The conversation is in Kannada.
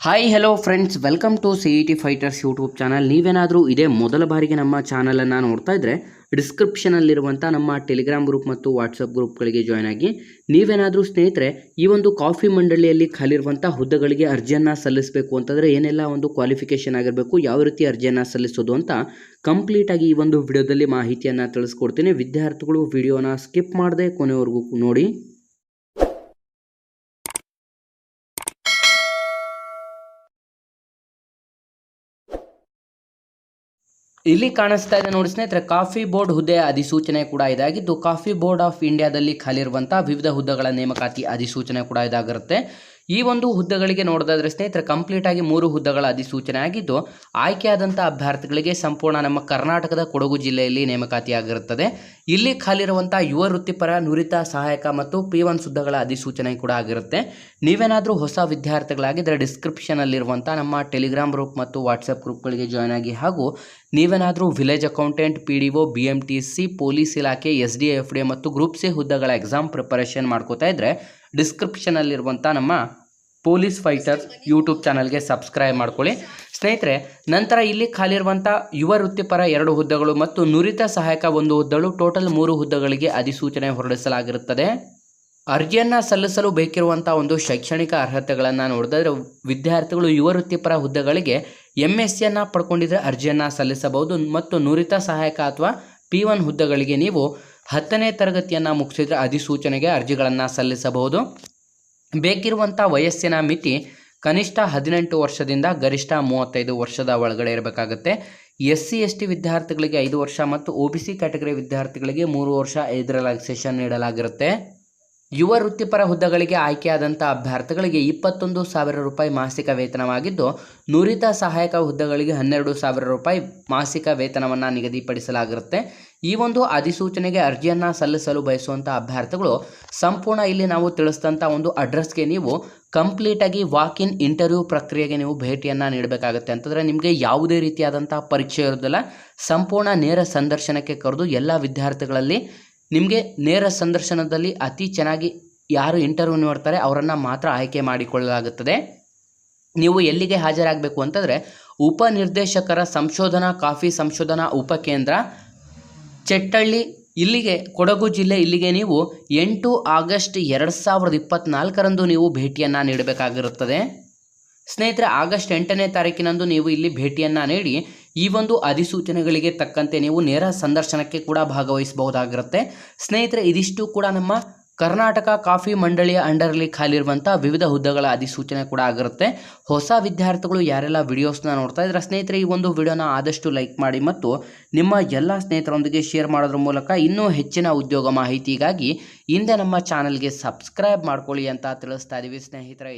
Hi hello friends welcome to C E T fighters YouTube channel ನೀವೇನಾದರೂ ಇದೇ ಮೊದಲ ಬಾರಿಗೆ ನಮ್ಮ ಚಾನಲನ್ನು ನೋಡ್ತಾ ಇದ್ದರೆ ಡಿಸ್ಕ್ರಿಪ್ಷನಲ್ಲಿರುವಂಥ ನಮ್ಮ ಟೆಲಿಗ್ರಾಮ್ ಗ್ರೂಪ್ ಮತ್ತು ವಾಟ್ಸಪ್ ಗ್ರೂಪ್ಗಳಿಗೆ ಜಾಯ್ನ್ ಆಗಿ, ನೀವೇನಾದರೂ ಸ್ನೇಹಿತರೆ, ಈ ಒಂದು ಕಾಫಿ ಮಂಡಳಿಯಲ್ಲಿ ಖಾಲಿರುವಂಥ ಹುದ್ದೆಗಳಿಗೆ ಅರ್ಜಿಯನ್ನು ಸಲ್ಲಿಸಬೇಕು ಅಂತಂದರೆ ಏನೆಲ್ಲ ಒಂದು ಕ್ವಾಲಿಫಿಕೇಷನ್ ಆಗಿರಬೇಕು, ಯಾವ ರೀತಿ ಅರ್ಜಿಯನ್ನು ಸಲ್ಲಿಸೋದು ಅಂತ ಕಂಪ್ಲೀಟಾಗಿ ಈ ಒಂದು ವಿಡಿಯೋದಲ್ಲಿ ಮಾಹಿತಿಯನ್ನು ತಿಳಿಸ್ಕೊಡ್ತೀನಿ. ವಿದ್ಯಾರ್ಥಿಗಳು ವಿಡಿಯೋನ ಸ್ಕಿಪ್ ಮಾಡದೆ ಕೊನೆವರೆಗೂ ನೋಡಿ. ಇಲ್ಲಿ ಕಾಣಿಸ್ತಾ ಇದೆ ನೋಡಿ ಸ್ನೇಹಿತರೆ, ಕಾಫಿ ಬೋರ್ಡ್ ಹುದ್ದೆ ಅಧಿಸೂಚನೆ ಕೂಡ ಇದಾಗಿದ್ದು, ಕಾಫಿ ಬೋರ್ಡ್ ಆಫ್ ಇಂಡಿಯಾದಲ್ಲಿ ಖಾಲಿರುವಂತಹ ವಿವಿಧ ಹುದ್ದೆಗಳ ನೇಮಕಾತಿ ಅಧಿಸೂಚನೆ ಕೂಡ ಇದಾಗಿರುತ್ತೆ. ಈ ಒಂದು ಹುದ್ದೆಗಳಿಗೆ ನೋಡೋದಾದ್ರೆ ಸ್ನೇಹಿತರೆ ಕಂಪ್ಲೀಟ್ ಆಗಿ ಮೂರು ಹುದ್ದೆಗಳ ಅಧಿಸೂಚನೆ ಆಗಿದ್ದು ಆಯ್ಕೆಯಾದಂಥ ಅಭ್ಯರ್ಥಿಗಳಿಗೆ ಸಂಪೂರ್ಣ ನಮ್ಮ ಕರ್ನಾಟಕದ ಕೊಡಗು ಜಿಲ್ಲೆಯಲ್ಲಿ ನೇಮಕಾತಿಯಾಗಿರುತ್ತದೆ. ಇಲ್ಲಿ ಖಾಲಿರುವಂಥ ಯುವ ವೃತ್ತಿಪರ, ನುರಿತ, ಸಹಾಯಕ ಮತ್ತು ಪಿ ಒನ್ ಹುದ್ದೆಗಳ ಅಧಿಸೂಚನೆ ಕೂಡ ಆಗಿರುತ್ತೆ. ನೀವೇನಾದರೂ ಹೊಸ ವಿದ್ಯಾರ್ಥಿಗಳಾಗಿದ್ದರೆ ಡಿಸ್ಕ್ರಿಪ್ಷನಲ್ಲಿರುವಂಥ ನಮ್ಮ ಟೆಲಿಗ್ರಾಮ್ ಗ್ರೂಪ್ ಮತ್ತು ವಾಟ್ಸಪ್ ಗ್ರೂಪ್ಗಳಿಗೆ ಜಾಯ್ನ್ ಆಗಿ ಹಾಗೂ ನೀವೇನಾದರೂ village accountant, P D O, B M T C, police ಇಲಾಖೆ, ಎಸ್ ಡಿ ಎಫ್ ಡಿ ಮತ್ತು ಗ್ರೂಪ್ ಸಿ ಹುದ್ದೆಗಳ ಎಕ್ಸಾಮ್ ಪ್ರಿಪರೇಷನ್ ಮಾಡ್ಕೋತಾ ಇದ್ದರೆ ಡಿಸ್ಕ್ರಿಪ್ಷನಲ್ಲಿರುವಂಥ ನಮ್ಮ ಪೊಲೀಸ್ ಫೈಟರ್ಸ್ ಯೂಟ್ಯೂಬ್ ಚಾನಲ್ಗೆ ಸಬ್ಸ್ಕ್ರೈಬ್ ಮಾಡ್ಕೊಳ್ಳಿ. ಸ್ನೇಹಿತರೆ, ನಂತರ ಇಲ್ಲಿ ಖಾಲಿರುವಂಥ ಯುವ ವೃತ್ತಿಪರ ಎರಡು ಹುದ್ದೆಗಳು ಮತ್ತು ನುರಿತ ಸಹಾಯಕ ಒಂದು ಹುದ್ದೆಗಳು ಟೋಟಲ್ ಮೂರು ಹುದ್ದೆಗಳಿಗೆ ಅಧಿಸೂಚನೆ ಹೊರಡಿಸಲಾಗಿರುತ್ತದೆ. ಅರ್ಜಿಯನ್ನು ಸಲ್ಲಿಸಲು ಬೇಕಿರುವಂಥ ಒಂದು ಶೈಕ್ಷಣಿಕ ಅರ್ಹತೆಗಳನ್ನು ನೋಡಿದ್ರೆ ವಿದ್ಯಾರ್ಥಿಗಳು ಯುವ ವೃತ್ತಿಪರ ಹುದ್ದೆಗಳಿಗೆ ಎಂ ಎಸ್ ಸಿಯನ್ನು ಪಡ್ಕೊಂಡಿದ್ರೆ ಅರ್ಜಿಯನ್ನು ಸಲ್ಲಿಸಬಹುದು ಮತ್ತು ನುರಿತ ಸಹಾಯಕ ಅಥವಾ ಪಿ ಒನ್ ಹುದ್ದೆಗಳಿಗೆ ನೀವು ಹತ್ತನೇ ತರಗತಿಯನ್ನು ಮುಗಿಸಿದರೆ ಅಧಿಸೂಚನೆಗೆ ಅರ್ಜಿಗಳನ್ನು ಸಲ್ಲಿಸಬಹುದು. ಬೇಕಿರುವಂಥ ವಯಸ್ಸಿನ ಮಿತಿ ಕನಿಷ್ಠ ಹದಿನೆಂಟು ವರ್ಷದಿಂದ ಗರಿಷ್ಠ ಮೂವತ್ತೈದು ವರ್ಷದ ಒಳಗಡೆ ಇರಬೇಕಾಗುತ್ತೆ. ಎಸ್ ಸಿ ಎಸ್ ಟಿ ವಿದ್ಯಾರ್ಥಿಗಳಿಗೆ ಐದು ವರ್ಷ ಮತ್ತು ಒ ಬಿ ಸಿ ಕ್ಯಾಟಗರಿ ವಿದ್ಯಾರ್ಥಿಗಳಿಗೆ ಮೂರು ವರ್ಷ ಏಜ್ ರಿಲ್ಯಾಕ್ಸೇಷನ್ ನೀಡಲಾಗಿರುತ್ತೆ. ಯುವ ವೃತ್ತಿಪರ ಹುದ್ದೆಗಳಿಗೆ ಆಯ್ಕೆಯಾದಂಥ ಅಭ್ಯರ್ಥಿಗಳಿಗೆ ಇಪ್ಪತ್ತೊಂದು ಸಾವಿರ ರೂಪಾಯಿ ಮಾಸಿಕ ವೇತನವಾಗಿದ್ದು, ನುರಿತ ಸಹಾಯಕ ಹುದ್ದೆಗಳಿಗೆ ಹನ್ನೆರಡು ಸಾವಿರ ರೂಪಾಯಿ ಮಾಸಿಕ ವೇತನವನ್ನು ನಿಗದಿಪಡಿಸಲಾಗಿರುತ್ತೆ. ಈ ಒಂದು ಅಧಿಸೂಚನೆಗೆ ಅರ್ಜಿಯನ್ನು ಸಲ್ಲಿಸಲು ಬಯಸುವಂಥ ಅಭ್ಯರ್ಥಿಗಳು, ಸಂಪೂರ್ಣ ಇಲ್ಲಿ ನಾವು ತಿಳಿಸಿದಂಥ ಒಂದು ಅಡ್ರೆಸ್ಗೆ ನೀವು ಕಂಪ್ಲೀಟಾಗಿ ವಾಕ್ ಇನ್ ಇಂಟರ್ವ್ಯೂ ಪ್ರಕ್ರಿಯೆಗೆ ನೀವು ಭೇಟಿಯನ್ನು ನೀಡಬೇಕಾಗುತ್ತೆ. ಅಂತಂದರೆ ನಿಮಗೆ ಯಾವುದೇ ರೀತಿಯಾದಂಥ ಪರೀಕ್ಷೆ ಇರೋದಿಲ್ಲ. ಸಂಪೂರ್ಣ ನೇರ ಸಂದರ್ಶನಕ್ಕೆ ಕರೆದು ಎಲ್ಲ ವಿದ್ಯಾರ್ಥಿಗಳಲ್ಲಿ ನಿಮಗೆ ನೇರ ಸಂದರ್ಶನದಲ್ಲಿ ಅತಿ ಚೆನ್ನಾಗಿ ಯಾರು ಇಂಟರ್ವ್ಯೂ ನೋಡ್ತಾರೆ, ಅವರನ್ನು ಮಾತ್ರ ಆಯ್ಕೆ ಮಾಡಿಕೊಳ್ಳಲಾಗುತ್ತದೆ. ನೀವು ಎಲ್ಲಿಗೆ ಹಾಜರಾಗಬೇಕು ಅಂತಂದರೆ ಉಪನಿರ್ದೇಶಕರ ಸಂಶೋಧನಾ, ಕಾಫಿ ಸಂಶೋಧನಾ ಉಪಕೇಂದ್ರ ಚೆಟ್ಟಳ್ಳಿ, ಇಲ್ಲಿಗೆ, ಕೊಡಗು ಜಿಲ್ಲೆ ಇಲ್ಲಿಗೆ ನೀವು ಎಂಟು ಆಗಸ್ಟ್ ಎರಡು ಸಾವಿರದ ಇಪ್ಪತ್ತ್ನಾಲ್ಕರಂದು ನೀವು ಭೇಟಿಯನ್ನು ನೀಡಬೇಕಾಗಿರುತ್ತದೆ. ಸ್ನೇಹಿತರೆ, ಆಗಸ್ಟ್ ಎಂಟನೇ ತಾರೀಕಿನಂದು ನೀವು ಇಲ್ಲಿ ಭೇಟಿಯನ್ನು ನೀಡಿ, ಈ ಒಂದು ಅಧಿಸೂಚನೆಗಳಿಗೆ ತಕ್ಕಂತೆ ನೀವು ನೇರ ಸಂದರ್ಶನಕ್ಕೆ ಕೂಡ ಭಾಗವಹಿಸಬಹುದಾಗಿರುತ್ತೆ. ಸ್ನೇಹಿತರೆ, ಇದಿಷ್ಟು ಕೂಡ ನಮ್ಮ ಕರ್ನಾಟಕ ಕಾಫಿ ಮಂಡಳಿಯ ಅಂಡರಲ್ಲಿ ಖಾಲಿರುವಂಥ ವಿವಿಧ ಹುದ್ದೆಗಳ ಅಧಿಸೂಚನೆ ಕೂಡ ಆಗಿರುತ್ತೆ. ಹೊಸ ವಿದ್ಯಾರ್ಥಿಗಳು ಯಾರೆಲ್ಲ ವಿಡಿಯೋಸ್ನ ನೋಡ್ತಾ ಇದ್ರೆ ಸ್ನೇಹಿತರೆ, ಈ ಒಂದು ವಿಡಿಯೋನ ಆದಷ್ಟು ಲೈಕ್ ಮಾಡಿ ಮತ್ತು ನಿಮ್ಮ ಎಲ್ಲ ಸ್ನೇಹಿತರೊಂದಿಗೆ ಶೇರ್ ಮಾಡೋದ್ರ ಮೂಲಕ ಇನ್ನೂ ಹೆಚ್ಚಿನ ಉದ್ಯೋಗ ಮಾಹಿತಿಗಾಗಿ ಹಿಂದೆ ನಮ್ಮ ಚಾನಲ್ಗೆ ಸಬ್ಸ್ಕ್ರೈಬ್ ಮಾಡ್ಕೊಳ್ಳಿ ಅಂತ ತಿಳಿಸ್ತಾ ಇದ್ದೀವಿ ಸ್ನೇಹಿತರೆ.